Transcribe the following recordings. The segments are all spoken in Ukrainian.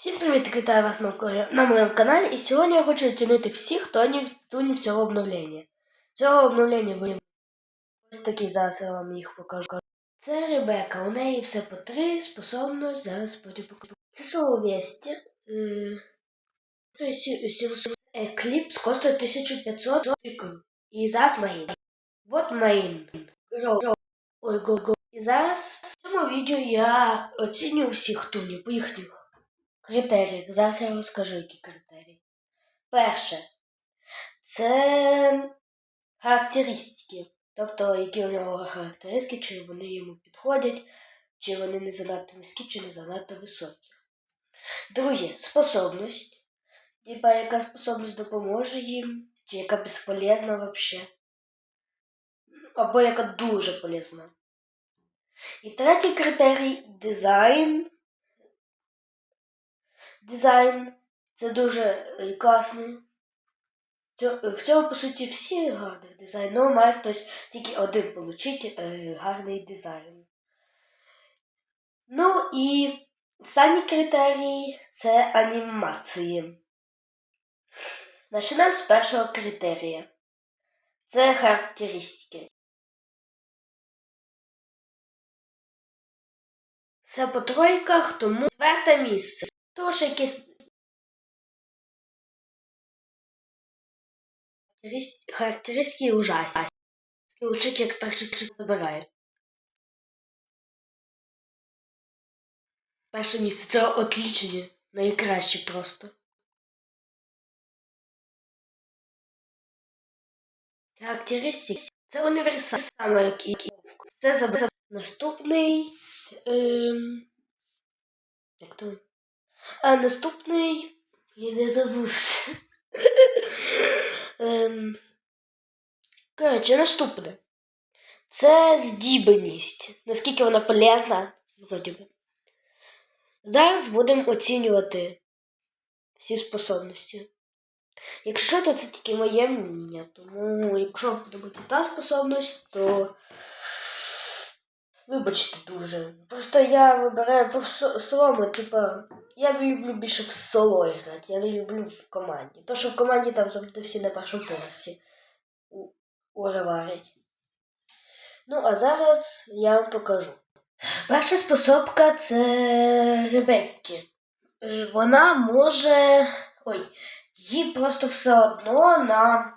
Всім привіт, вітаю вас на, на моєму каналі. І сьогодні я хочу оцінити всіх, хто не в туні цього обновлення. Цього обновлення ви ось такий зараз я вам їх покажу. Це Ребека, у неї все по три, способність, зараз потім покажу. Це Соло Вестер. Екліпс коштує 1500. І зараз Мейн. Вот Мейн. Ой, го, го. І зараз в цьому відео я оцінюю всіх тунів їхніх критеріях. Зараз я розкажу, які критерії. Перше, це характеристики. Тобто, які у нього характеристики, чи вони йому підходять, чи вони не занадто низькі, чи не занадто високі. Друге, способність. Типа, яка способність допоможе їм, чи яка безполезна взагалі. Або яка дуже полезна. І третій критерій дизайн. Дизайн це дуже е, класний. В цьому, по суті, всі гарний дизайн. Ну, має хтось тільки один получить е, гарний дизайн. Ну і останній критерій це анімації. Почнемо з першого критерія. Це характеристики. Все по тройках, тому четверте місце. Тож якісь характеристики ужасні. Скілчик страшно забирає. Перше місце це отлічення. Найкраще просто. Характеристики. Це універсал, саме як і. Це заб... наступний. Ем... Як то? А наступний. Я не забувся. ем... Коротше, наступне. Це здібність. Наскільки вона полезна, вроді би. Зараз будемо оцінювати всі способності. Якщо то це тільки моє мнення. Тому якщо подобається та способність, то вибачте дуже. Просто я вибираю по со- солому, типа, я люблю більше в соло грати, я не люблю в команді. То, що в команді там завжди всі на першому поверсі у- уреварять. Ну, а зараз я вам покажу. Перша способка це Ребекки. Е, Вона може. Ой, їй просто все одно на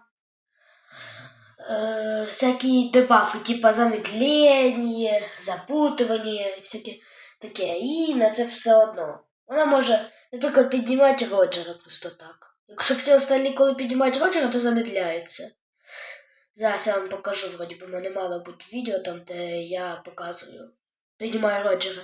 е, всякі дебафи, типа замедлення, запутування, всяке таке. І на це все одно. Вона може, наприклад, піднімати Роджера просто так. Якщо всі остальні, коли піднімають Роджера, то замедляються. Зараз я вам покажу, вроді би, в мене мало бути відео там, де я показую. Піднімаю Роджера.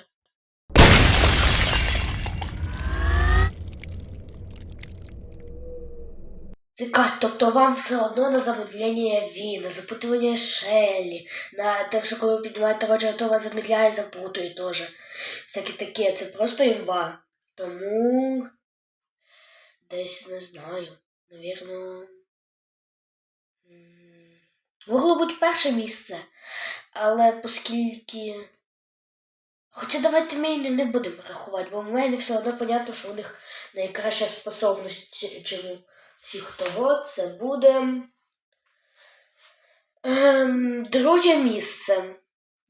Це кайф, тобто вам все одно на замедлення він, на запутування Шеллі, на те, що коли ви піднімаєте Роджера, то вас замедляє запутує теж. Всяке таке, це просто імба. Тому десь не знаю. Навірно. Могло бути перше місце, але оскільки. Хоча давайте ми не, не будемо рахувати, бо в мене все одно понятно, що у них найкраща способність, чим у всіх того, це буде. Ем, друге місце.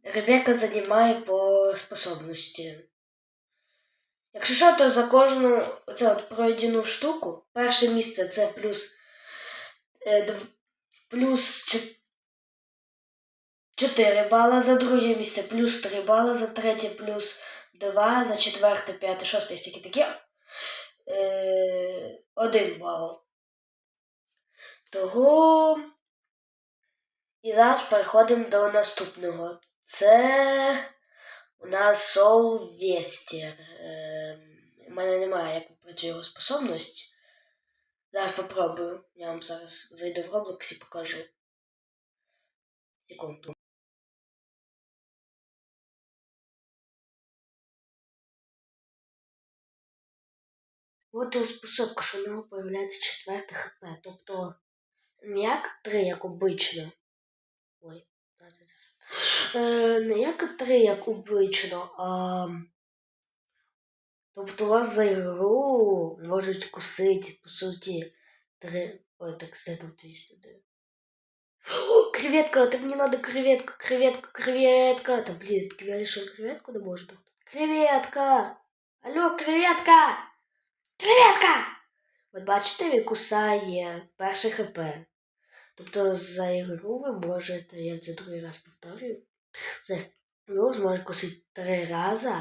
Ребека займає по способності. Якщо що, то за кожну оце от пройдену штуку, перше місце це плюс, е, дв- плюс 4 бала, за друге місце плюс 3 бала, за третє плюс 2, за четверте, п'яте, шосте, всякі такі. Е, 1 бал. Того. І зараз переходимо до наступного. Це у нас Soul Вестер. Е, у мене немає, як працює його способність. Зараз попробую. Я вам зараз зайду в Roblox і покажу. Секунду. От і способка, що у нього появляється четверте хп. Тобто не як 3, як обично. Ой, да-да-да. Е, не 3, як обично, а Тобто вас за ігру можуть кусити, по суті, три. Ой, так кстати, там 200. О, креветка, так мне надо креветка, креветка, креветка. Да блин, я решил креветку не можу. Креветка! Алло, креветка! Креветка! От бачите, він кусає перше хп. Тобто за ігру ви можете, я це другий раз повторюю, за ігру зможете кусити три рази,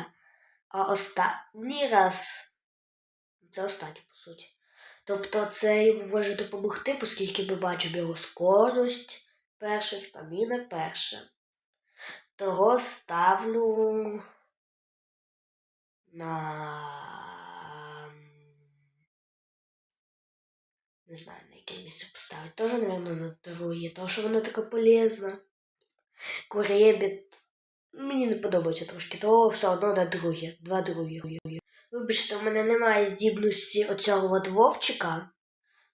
а останній раз це останній, по суті. Тобто це йому може допомогти, оскільки ми бачимо його скорость перше, стаміна перше. Того ставлю на. Не знаю, на яке місце поставити. Тоже, наверное, на друге, тому що воно таке полезне. Куребіт. Мені не подобається трошки, то все одно на друге. Два другі. Вибачте, у мене немає здібності оцього от вовчика.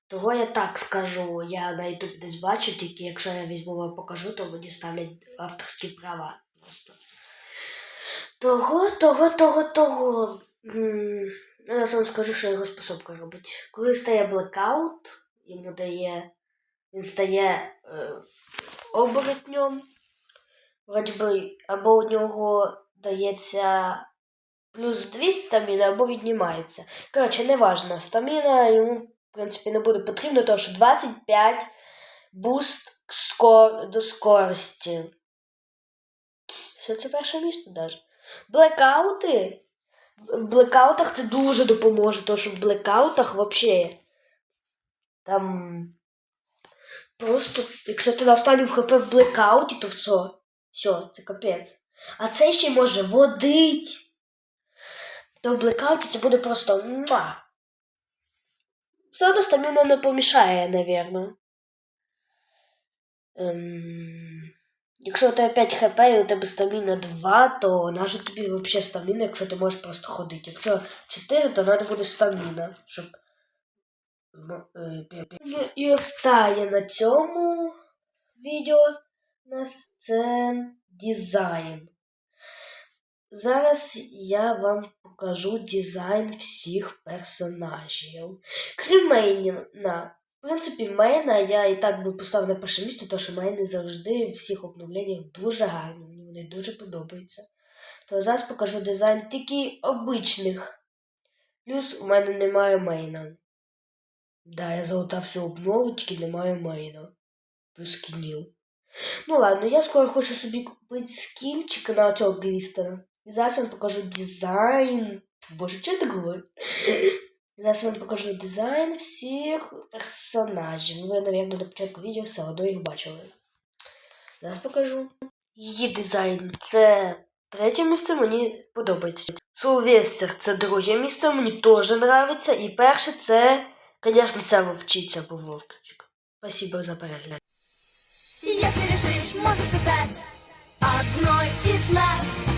Того я так скажу. Я на YouTube десь бачив, тільки якщо я візьму вам покажу, то мені ставлять авторські права. Просто. Того, того, того, того. М, Я вам скажу, що його способка робить. Коли стає блекаут, йому дає. Він стає е, оборотнем. Вроді би, або у нього дається плюс 2 стаміна, або віднімається. Коротше, неважно. Стаміна йому, в принципі, не буде потрібно, тому що 25 буст скор... до скорості. Все це перше місце даже. Блекаути. В блекаутах це дуже допоможе, тому що в блекаутах взагалі там просто, якщо ти на останньому хп в блекауті, то все. Все, це капець. А це ще може водить. То в блекауті це буде просто муа. Все одно стаміна не помішає, напевно. Ем... Якщо у тебе 5 хп і у тебе стаміна 2, то нащо тобі взагалі стаміна, якщо ти можеш просто ходити. Якщо 4, то треба буде стаміна, щоб. Ну, е, Ну і останнє на цьому відео у нас це дизайн. Зараз я вам покажу дизайн всіх персонажів. Крім Мейна. В принципі, Мейна я і так би поставив на перше місце, тому що Мейни завжди в всіх обновленнях дуже гарні, мені вони дуже подобаються. То зараз покажу дизайн тільки обичних. Плюс у мене немає мейна. Да, я залутав всю обнову, тільки немає мейна. Плюс скінів. Ну ладно, я скоро хочу собі купити скінчик на цього глістера. І зараз я вам покажу дизайн. Боже, що я так говорю? Зараз я вам покажу дизайн всіх персонажів. Ви, мабуть, на початку відео все одно їх бачили. Зараз покажу. Її дизайн це третє місце, мені подобається. Силвестр це друге місце, мені теж подобається. І перше це, звісно, ця вовчиця або вовчик. Спасибо за перегляд. Если решишь, можешь стать одной из нас.